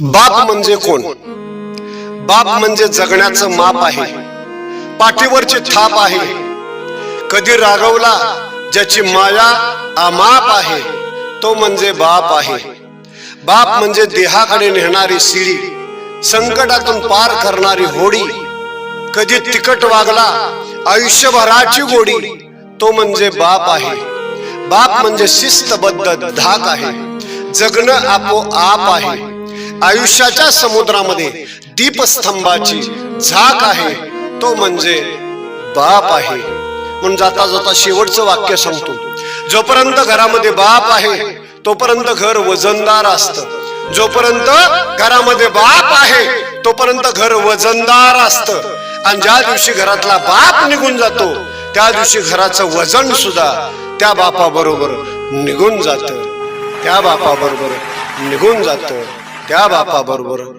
बाप म्हणजे कोण? बाप म्हणजे जगण्याचं माप आहे. पाठीवरची थाप आहे. कधी रागवला ज्याची माया अमाप आहे तो म्हणजे बाप आहे. बाप म्हणजे देहाकडे नेणारी शिडी संकटातून पार करणारी होडी. कधी तिकट वागला आयुष्यभराची गोडी तो म्हणजे बाप आहे. बाप म्हणजे शिस्तबद्ध धाक आहे. जगणं आपोआप आहे. आयुष्याच्या समुद्रामध्ये दीपस्तंभाची झाक आहे. तो म्हणजे बाप आहे. म्हणून जाता जाता शेवटचं वाक्य सांगतो. जोपर्यंत घरामध्ये बाप आहे तोपर्यंत घर वजनदार असत. जोपर्यंत घरामध्ये बाप आहे तोपर्यंत घर वजनदार असत. आणि ज्या दिवशी घरातला बाप निघून जातो त्या दिवशी घराचं वजन सुद्धा त्या बापाबरोबर निघून जात. त्या बापाबरोबर निघून जात. त्या बापाबरोबर